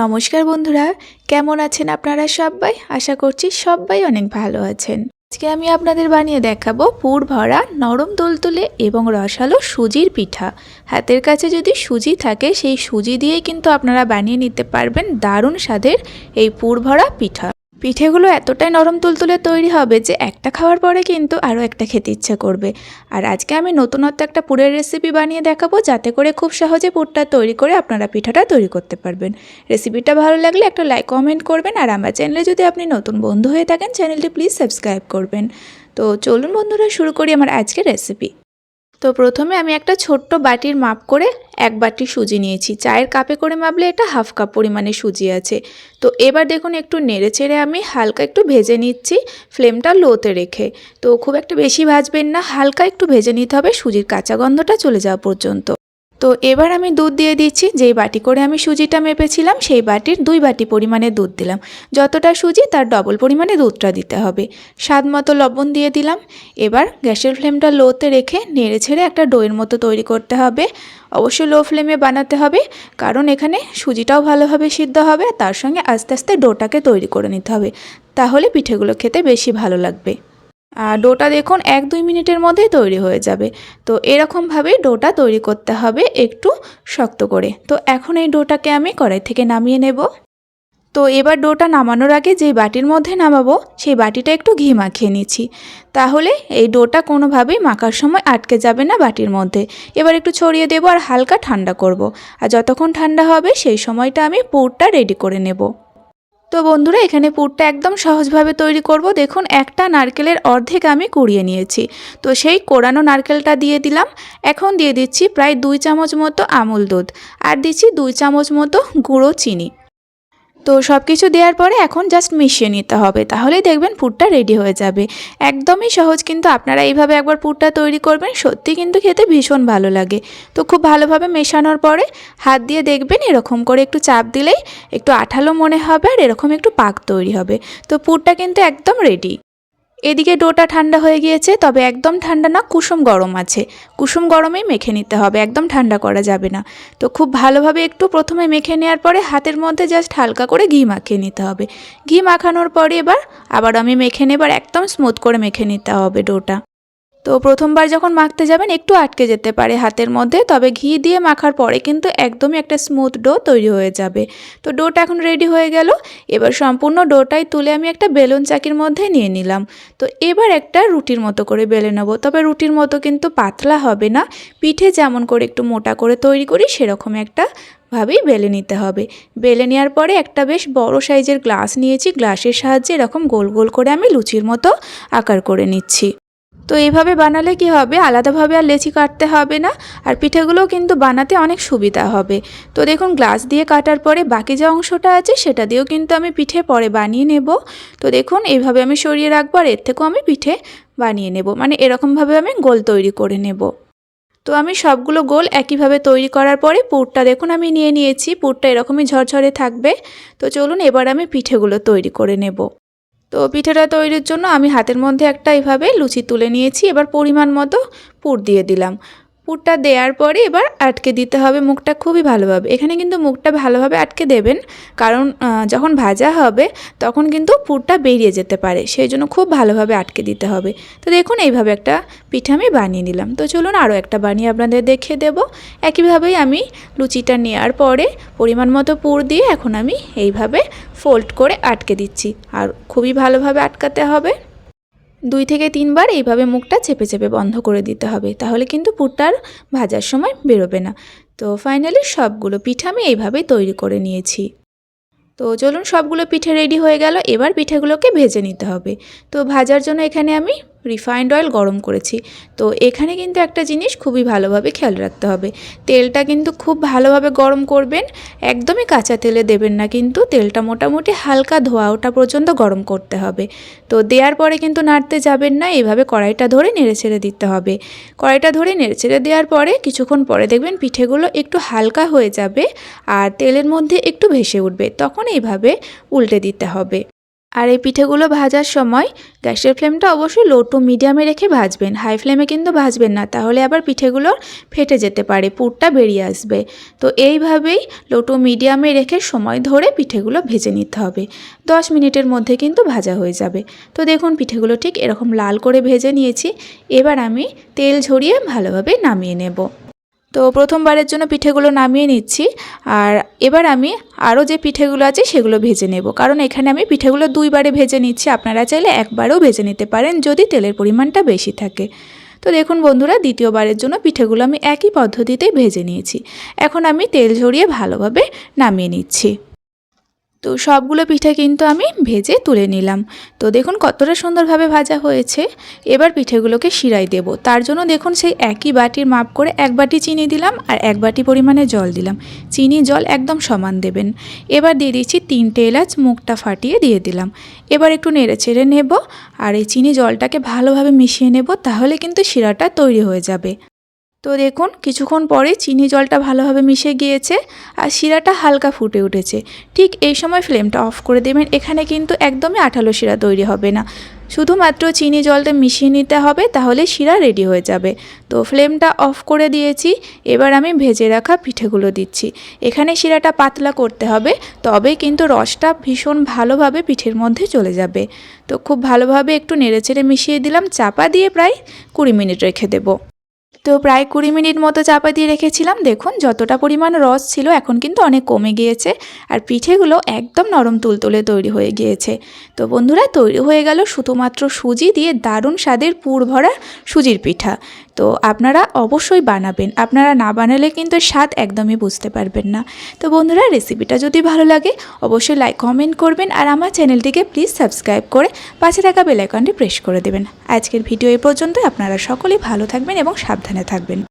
নমস্কার বন্ধুরা, কেমন আছেন আপনারা সবাই? আশা করছি সবাই অনেক ভালো আছেন। আজকে আমি আপনাদের বানিয়ে দেখাবো পুর ভরা নরম তুলতুলে এবং রসালো সুজির পিঠা। হাতের কাছে যদি সুজি থাকে, সেই সুজি দিয়েই কিন্তু আপনারা বানিয়ে নিতে পারবেন দারুণ স্বাদের এই পুর ভরা পিঠা। পিঠেগুলো এতটাই নরম তুলতুলে তৈরি হবে যে একটা খাওয়ার পরে কিন্তু আরও একটা খেতে ইচ্ছে করবে। আর আজকে আমি নতুনত্ব একটা পুরের রেসিপি বানিয়ে দেখাবো যাতে করে খুব সহজে পুরটা তৈরি করে আপনারা পিঠাটা তৈরি করতে পারবেন। রেসিপিটা ভালো লাগলে একটা লাইক কমেন্ট করবেন আর আমার চ্যানেলে যদি আপনি নতুন বন্ধু হয়ে থাকেন চ্যানেলটি প্লিজ সাবস্ক্রাইব করবেন। তো চলুন বন্ধুরা, শুরু করি আমার আজকের রেসিপি তো প্রথমে আমি একটা ছোট্ট বাটির মাপ করে এক বাটি সুজি নিয়েছি। চায়ের কাপে করে মাপলে এটা হাফ কাপ পরিমাণে সুজি আছে। তো এবার দেখুন একটু নেড়ে চেড়ে আমি হালকা একটু ভেজে নিচ্ছি ফ্লেমটা লোতে রেখে। তো খুব একটা বেশি ভাজবেন না, হালকা একটু ভেজে নিতে হবে, সুজির কাঁচা গন্ধটা চলে যাওয়া পর্যন্ত। তো এবার আমি দুধ দিয়ে দিচ্ছি, যেই বাটি করে আমি সুজিটা মেপেছিলাম, সেই বাটির দুই বাটি পরিমাণে দুধ দিলাম। যতটা সুজি, তার ডবল পরিমাণে দুধটা দিতে হবে। স্বাদ মতো লবণ দিয়ে দিলাম। এবার গ্যাসের ফ্লেমটা লোতে রেখে নেড়ে ছেড়ে একটা ডোয়ের মতো তৈরি করতে হবে। অবশ্যই লো ফ্লেমে বানাতে হবে, কারণ এখানে সুজিটাও ভালোভাবে সিদ্ধ হবে, তার সঙ্গে আস্তে আস্তে ডোটাকে তৈরি করে নিতে হবে। তাহলে পিঠেগুলো খেতে বেশি ভালো লাগবে। ডোটা দেখুন এক দুই মিনিটের মধ্যেই তৈরি হয়ে যাবে। তো এরকমভাবেই ডোটা তৈরি করতে হবে একটু শক্ত করে। তো এখন এই ডোটাকে আমি কড়াই থেকে নামিয়ে নেব। তো এবার ডোটা নামানোর আগে যেই বাটির মধ্যে নামাবো, সেই বাটিটা একটু ঘি মাখিয়ে নিচ্ছি। তাহলে এই ডোটা কোনোভাবেই মাখার সময় আটকে যাবে না বাটির মধ্যে। এবার একটু ছড়িয়ে দেবো আর হালকা ঠান্ডা করব। আর যতক্ষণ ঠান্ডা হবে, সেই সময়টা আমি পুরটা রেডি করে নেব। তো বন্ধুরা, এখানে পুরটা একদম সহজভাবে তৈরি করব। দেখুন, একটা নারকেলের অর্ধেক আমি কুড়িয়ে নিয়েছি। তো সেই কোরানো নারকেলটা দিয়ে দিলাম। এখন দিয়ে দিচ্ছি প্রায় দুই চামচ মতো আমুল দুধ। আর দিচ্ছি দুই চামচ মতো গুঁড়ো চিনি। তো সব কিছু দেওয়ার পরে এখন জাস্ট মিশিয়ে নিতে হবে। তাহলেই দেখবেন পুরটা রেডি হয়ে যাবে। একদমই সহজ কিন্তু আপনারা এইভাবে একবার পুরটা তৈরি করবেন, সত্যি কিন্তু খেতে ভীষণ ভালো লাগে। তো খুব ভালোভাবে মেশানোর পরে হাত দিয়ে দেখবেন এরকম করে একটু চাপ দিলেই একটু আঠালো মনে হবে আর এরকম একটু পাক তৈরি হবে। তো পুরটা কিন্তু একদম রেডি এদিকে ডোটা ঠান্ডা হয়ে গিয়েছে, তবে একদম ঠান্ডা না, কুসুম গরম আছে। কুসুম গরমেই মেখে নিতে হবে, একদম ঠান্ডা করা যাবে না। তো খুব ভালোভাবে একটু প্রথমে মেখে নেওয়ার পরে হাতের মধ্যে জাস্ট হালকা করে ঘি মাখিয়ে নিতে হবে। ঘি মাখানোর পরে এবার আবার আমি মেখে নেবার একদম স্মুথ করে মেখে নিতে হবে ডোটা। তো প্রথমবার যখন মাখতে যাবেন, একটু আটকে যেতে পারে হাতের মধ্যে, তবে ঘি দিয়ে মাখার পরে কিন্তু একদমই একটা স্মুথ ডো তৈরি হয়ে যাবে। তো ডোটা এখন রেডি হয়ে গেল। এবার সম্পূর্ণ ডোটাই তুলে আমি একটা বেলুন চাকির মধ্যে নিয়ে নিলাম। তো এবার একটা রুটির মতো করে বেলে নেব। তবে রুটির মতো কিন্তু পাতলা হবে না। পিঠে যেমন করে একটু মোটা করে তৈরি করি সেরকম একটা ভাবেই বেলে নিতে হবে। বেলে নেওয়ার পরে একটা বেশ বড় সাইজের গ্লাস নিয়েছি। গ্লাসের সাহায্যে এরকম গোল গোল করে আমি লুচির মতো আকার করে নিচ্ছি। তো এইভাবে বানালে কি হবে? আলাদাভাবে আর লেচি কাটতে হবে না। আর পিঠেগুলোও কিন্তু বানাতে অনেক সুবিধা হবে। তো দেখুন, গ্লাস দিয়ে কাটার পরে বাকি যে অংশটা আছে, সেটা দিয়েও কিন্তু আমি পিঠে পরে বানিয়ে নেব। তো দেখুন এইভাবে আমি সরিয়ে রাখব আর এর থেকেও আমি পিঠে বানিয়ে নেব। মানে এরকমভাবে আমি গোল তৈরি করে নেব। তো আমি সবগুলো গোল একইভাবে তৈরি করার পরে পুরটা দেখুন, আমি নিয়ে নিয়েছি। পুরটা এরকমই ঝরঝরে থাকবে। তো চলুন, এবার আমি পিঠেগুলো তৈরি করে নেব। তো পিঠেটা তৈরির জন্য আমি হাতের মধ্যে একটা এভাবে লুচি তুলে নিয়েছি, এবার পরিমাণ মতো পুর দিয়ে দিলাম। পুরটা দেওয়ার পরে এবার আটকে দিতে হবে মুখটা খুবই ভালোভাবে। এখানে কিন্তু মুখটা ভালোভাবে আটকে দেবেন, কারণ যখন ভাজা হবে তখন কিন্তু পুরটা বেরিয়ে যেতে পারে, সেই জন্য খুব ভালোভাবে আটকে দিতে হবে। তো দেখুন এইভাবে একটা পিঠা আমি বানিয়ে নিলাম। তো চলুন আরও একটা বানিয়ে আপনাদের দেখিয়ে দেব। একইভাবেই আমি লুচিটা নেওয়ার পরে পরিমাণ মতো পুর দিয়ে এখন আমি এইভাবে ফোল্ড করে আটকে দিচ্ছি। আর খুবই ভালোভাবে আটকাতে হবে। দুই থেকে তিনবার এইভাবে মুখটা চেপে চেপে বন্ধ করে দিতে হবে, তাহলে কিন্তু পুরটার ভাজার সময় বেরোবে না। তো ফাইনালি সবগুলো পিঠা আমি এইভাবে তৈরি করে নিয়েছি। তো চলুন সবগুলো পিঠে রেডি হয়ে গেল, এবার পিঠেগুলোকে ভেজে নিতে হবে। তো ভাজার জন্য এখানে আমি রিফাইন্ড অয়েল গরম করেছি। তো এখানে কিন্তু একটা জিনিস খুবই ভালোভাবে খেয়াল রাখতে হবে। তেলটা কিন্তু খুব ভালোভাবে গরম করবেন, একদমই কাঁচা তেলে দেবেন না কিন্তু তেলটা মোটামুটি হালকা ধোয়া ওটা পর্যন্ত গরম করতে হবে। তো দেওয়ার পরে কিন্তু নাড়তে যাবেন না, এইভাবে কড়াইটা ধরে নেড়ে ছেড়ে দিতে হবে। কড়াইটা ধরে নেড়ে ছেড়ে দেওয়ার পরে কিছুক্ষণ পরে দেখবেন পিঠেগুলো একটু হালকা হয়ে যাবে আর তেলের মধ্যে একটু ভেসে উঠবে, তখন এইভাবে উল্টে দিতে হবে। আর এই পিঠেগুলো ভাজার সময় গ্যাসের ফ্লেমটা অবশ্যই লো টু মিডিয়ামে রেখে ভাজবেন। হাই ফ্লেমে কিন্তু ভাজবেন না, তাহলে আবার পিঠেগুলো ফেটে যেতে পারে, পুরটা বেরিয়ে আসবে। তো এইভাবেই লো টু মিডিয়ামে রেখে সময় ধরে পিঠেগুলো ভেজে নিতে হবে। দশ মিনিটের মধ্যে কিন্তু ভাজা হয়ে যাবে। তো দেখুন, পিঠেগুলো ঠিক এরকম লাল করে ভেজে নিয়েছি। এবার আমি তেল ঝরিয়ে ভালোভাবে নামিয়ে নেব। তো প্রথমবারের জন্য পিঠেগুলো নামিয়ে নিচ্ছি। আর এবার আমি আরও যে পিঠেগুলো আছে সেগুলো ভেজে নেব। কারণ এখানে আমি পিঠেগুলো দুইবারে ভেজে নিচ্ছি। আপনারা চাইলে একবারেও ভেজে নিতে পারেন যদি তেলের পরিমাণটা বেশি থাকে। তো দেখুন বন্ধুরা, দ্বিতীয়বারের জন্য পিঠেগুলো আমি একই পদ্ধতিতে ভেজে নিয়েছি। এখন আমি তেল ঝরিয়ে ভালোভাবে নামিয়ে নিচ্ছি। তো সবগুলো পিঠে কিন্তু আমি ভেজে তুলে নিলাম। তো দেখুন কতটা সুন্দরভাবে ভাজা হয়েছে। এবার পিঠেগুলোকে শিরাই দেব। তার জন্য দেখুন সেই একই বাটির মাপ করে এক বাটি চিনি দিলাম আর এক বাটি পরিমাণে জল দিলাম। চিনি, জল একদম সমান দেবেন। এবার দিয়ে দিচ্ছি তিনটে এলাচ, মুখটা ফাটিয়ে দিয়ে দিলাম। এবার একটু নেড়ে চেড়ে নেব আর এই চিনি জলটাকে ভালোভাবে মিশিয়ে নেব তাহলে কিন্তু শিরাটা তৈরি হয়ে যাবে। তো দেখুন, কিছুক্ষণ পরে চিনি জলটা ভালোভাবে মিশে গিয়েছে আর শিরাটা হালকা ফুটে উঠেছে। ঠিক এই সময় ফ্লেমটা অফ করে দেবেন। এখানে কিন্তু একদমই আঠালো শিরা তৈরি হবে না। শুধুমাত্র চিনি জলটা মিশিয়ে নিতে হবে, তাহলে শিরা রেডি হয়ে যাবে। তো ফ্লেমটা অফ করে দিয়েছি। এবার আমি ভেজে রাখা পিঠেগুলো দিচ্ছি। এখানে শিরাটা পাতলা করতে হবে, তবে কিন্তু রসটা ভীষণ ভালোভাবে পিঠের মধ্যে চলে যাবে। তো খুব ভালোভাবে একটু নেড়ে নেড়েচেড়ে মিশিয়ে দিলাম। চাপা দিয়ে প্রায় কুড়ি মিনিট রেখে দেবো। তো প্রায় কুড়ি মিনিট মতো চাপা দিয়ে রেখেছিলাম। দেখুন, যতটা পরিমাণ রস ছিল এখন কিন্তু অনেক কমে গিয়েছে আর পিঠেগুলো একদম নরম তুলতুলে তৈরি হয়ে গিয়েছে। তো বন্ধুরা, তৈরি হয়ে গেল শুধুমাত্র সুজি দিয়ে দারুণ স্বাদের পুর ভরা সুজির পিঠা। তো আপনারা অবশ্যই বানাবেন। আপনারা না বানালে কিন্তু স্বাদ একদমই বুঝতে পারবেন না। তো বন্ধুরা রেসিপিটা যদি ভালো লাগে, অবশ্যই লাইক কমেন্ট করবেন আর আমার চ্যানেলটিকে প্লিজ সাবস্ক্রাইব করে পাশে থাকা বেলাইকনটি প্রেস করে দেবেন। আজকের ভিডিও এ পর্যন্ত আপনারা সকলেই ভালো থাকবেন এবং সাবধানে থাকবেন।